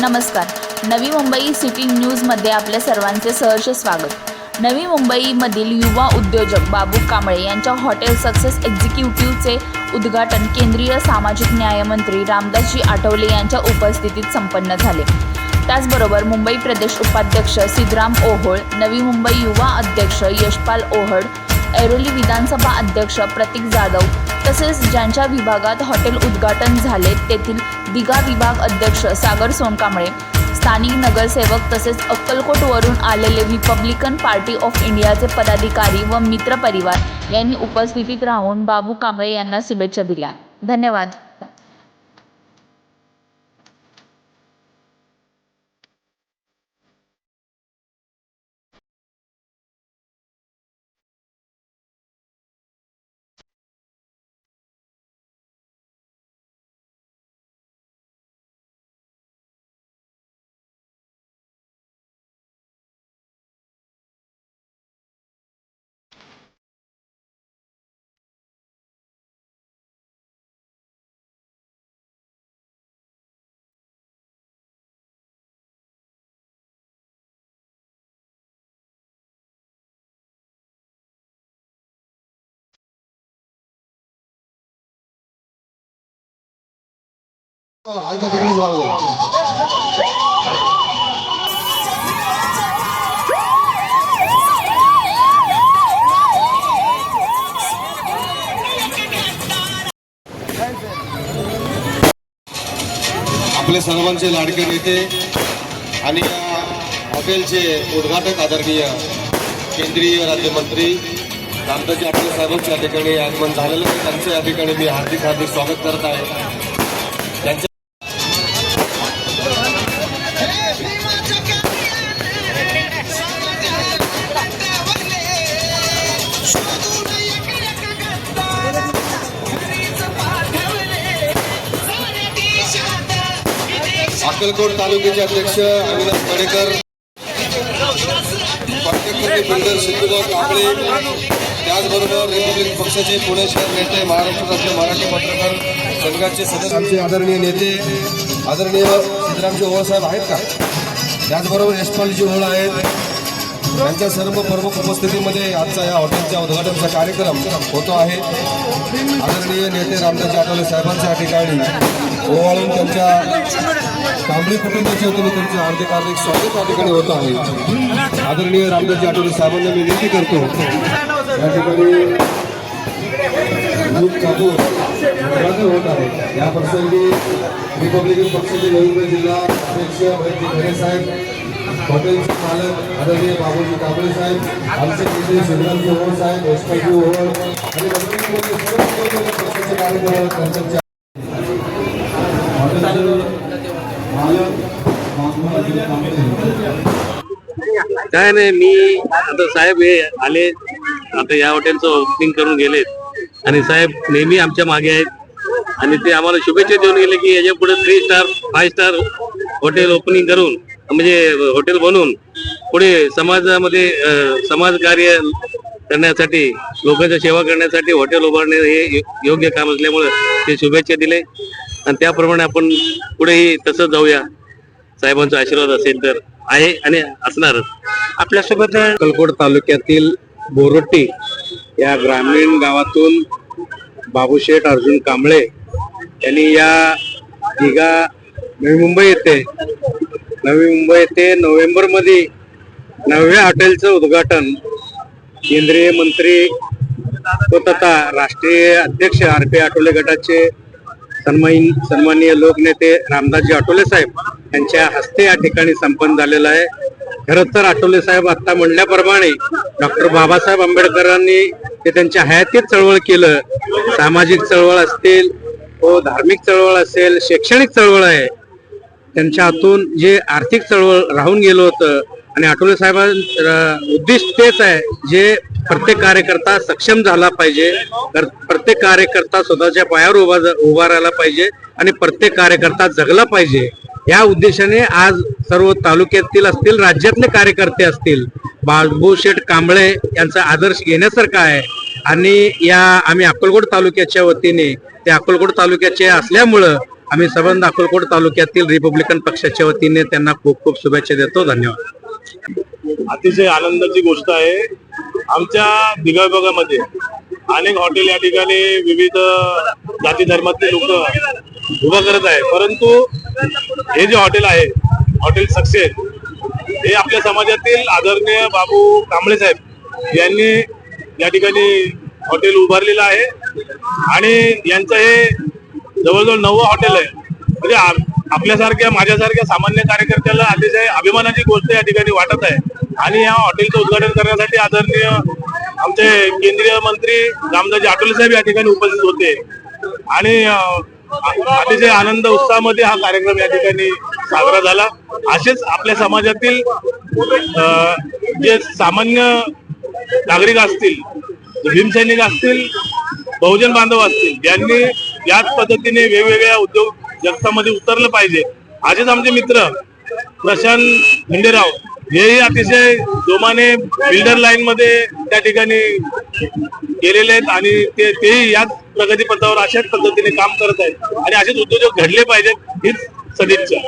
नमस्कार. नवी मुंबई सिटी न्यूजमध्ये आपल्या सर्वांचे सहर्ष स्वागत. नवी मुंबईमधील युवा उद्योजक बाबू कांबळे यांच्या हॉटेल सक्सेस एक्झिक्युटिव्हचे उद्घाटन केंद्रीय सामाजिक न्यायमंत्री रामदासजी आठवले यांच्या उपस्थितीत संपन्न झाले. त्याचबरोबर मुंबई प्रदेश उपाध्यक्ष सिद्धराम ओहोळ नवी मुंबई युवा अध्यक्ष यशपाल ओहड ऐरोली विधानसभा अध्यक्ष प्रतीक जाधव तसेच ज्यांच्या विभागात हॉटेल उद्घाटन झाले तेथील दिघा विभाग अध्यक्ष सागर सोनकांबळे स्थानिक नगरसेवक तसेच अक्कलकोटवरून आलेले रिपब्लिकन पार्टी ऑफ इंडियाचे पदाधिकारी व मित्रपरिवार यांनी उपस्थितीत राहून बाबू कांबळे यांना शुभेच्छा दिल्या. धन्यवाद. आपले सर्वांचे लाडके नेते आणि या हॉटेलचे उद्घाटक आदरणीय केंद्रीय राज्यमंत्री रामदासजी आठवले साहेबांच्या ठिकाणी आगमन झालेलं आहे. त्यांचं या ठिकाणी मी हार्दिक हार्दिक स्वागत करत आहे. त्यांच्या अक्कलकोट तालुक्याचे अध्यक्ष अविनाश मडेकर कॉन्ट्रॅक्टर बिल्डर सिद्धूभाऊ कांबळे त्याचबरोबर रिपब्लिक पक्षाचे पुणे शहर नेते महाराष्ट्रातले मराठी पत्रकार संघाचे सदस्य. आमचे आदरणीय नेते आदरणीय सिद्धरामजी ओळ साहेब आहेत का? त्याचबरोबर यशपालजी ओळ आहेत. यांच्या सर्व प्रमुख उपस्थितीमध्ये आजचा या हॉटेलच्या उद्घाटनचा कार्यक्रम होतो आहे. आदरणीय नेते रामदास आठवले साहेबांच्या ठिकाणी ओवाळून त्यांच्या कांबळी कुटुंबाचे वतीने त्यांचं हार्दिक हार्दिक स्वागत या ठिकाणी होत आहे. आदरणीय रामदासजी आठवले साहेबांना मी विनंती करतो या ठिकाणी दूध कापूर होत आहे. या प्रसंगी रिपब्लिकन पक्षाचे नवीन जिल्हा अध्यक्ष वैद्य खरे साहेब हॉटेलचे मालक आदरणीय बाबूजी कांबळे साहेब आमचे नेते शिवरामजी ओव्हळ साहेब यशपालजी ओव्हळ आणि पक्षाचे कार्यक्रम त्यांच्या काय नाही मी आता साहेब हे आले आता या हॉटेलचं ओपनिंग करून गेलेत. आणि साहेब नेहमी आमच्या मागे आहेत. आणि ते आम्हाला शुभेच्छा देऊन गेले की याच्यापुढे three star five star hotel opening करून म्हणजे हॉटेल बनवून पुढे समाजामध्ये समाजकार्य करण्यासाठी लोकांच्या सेवा करण्यासाठी हॉटेल उभारणे हे योग्य काम असल्यामुळे ते शुभेच्छा दिले. आणि त्याप्रमाणे आपण पुढेही तसंच जाऊया. साहेबांचा आशीर्वाद असेल तर आहे आणि असणारच. आपल्यासोबत अक्कलकोट तालुक्यातील बोरोट्टी या ग्रामीण गावातून बाबूशेठ अर्जुन कांबळे. यांनी या दिघा नवी मुंबई येथे नवी मुंबई ते नोव्हेंबरमध्ये हॉटेलचं उद्घाटन केंद्रीय मंत्री व तथा राष्ट्रीय अध्यक्ष आर पी आठवले गटाचे सन्मान सन्माननीय लोकनेते रामदासजी आठवले साहेब यांच्या हस्ते या ठिकाणी संपन्न झालेलं आहे. खरं तर आठवले साहेब आता म्हणल्याप्रमाणे डॉक्टर बाबासाहेब आंबेडकरांनी ते त्यांच्या हयातीत चळवळ केलं. सामाजिक चळवळ असतील व धार्मिक चळवळ असेल शैक्षणिक चळवळ आहे. त्यांच्या हातून जे आर्थिक चळवळ राहून गेलं होतं आणि आठवले साहेबांचं उद्दिष्ट तेच आहे जे प्रत्येक कार्यकर्ता सक्षम झाला पाहिजे प्रत्येक कार्यकर्ता स्वतःच्या पायावर उभा उभा राहिला पाहिजे आणि प्रत्येक कार्यकर्ता जगला पाहिजे. या उद्देशाने आज सर्व तालुक्यातील असतील राज्यातले कार्यकर्ते असतील बाळभूशेठ कांबळे यांचा आदर्श घेण्यासारखा आहे. आणि या आम्ही अक्कलकोट तालुक्याच्या वतीने ते अक्कलकोट तालुक्याचे असल्यामुळं आम्ही संबंध अक्कलकोट तालुक्यातील रिपब्लिकन पक्षाच्या वतीने त्यांना खूप खूप शुभेच्छा देतो. धन्यवाद. अतिशय आनंदाची गोष्ट आहे. आमच्या दिघा विभागामध्ये अनेक हॉटेल या ठिकाणी विविध जाती धर्मातले लोक उभा करत आहे परंतु हे जे हॉटेल आहे हॉटेल सक्सेस हे आपल्या समाजातील आदरणीय बाबू कांबळे साहेब यांनी या ठिकाणी हॉटेल उभारलेलं आहे. आणि यांचं हे जवळजवळ नववं हॉटेल आहे. म्हणजे आपल्यासारख्या माझ्यासारख्या सामान्य कार्यकर्त्याला अतिशय अभिमानाची गोष्ट या ठिकाणी वाटत आहे. आणि या हॉटेलचं उद्घाटन करण्यासाठी आदरणीय आमचे केंद्रीय मंत्री रामदाजी आठवले साहेब या ठिकाणी उपस्थित होते. आणि अतिशय आनंद उत्साहामध्ये हा कार्यक्रम या ठिकाणी साजरा झाला. असेच आपल्या समाजातील जे सामान्य नागरिक असतील भीमसैनिक असतील बहुजन बांधव असतील यांनी याच पद्धतीने वेगवेगळ्या उद्योग जगतामध्ये उतरलं पाहिजे. आजच आमचे मित्र प्रशांत खंडेराव हेही अतिशय जोमाने बिल्डर लाईन मध्ये त्या ठिकाणी गेलेले आहेत आणि ते तेही याच प्रगतीपथावर अशाच पद्धतीने काम करत आहेत. आणि असेच उद्योजक घडले पाहिजेत हीच सदिच्छा.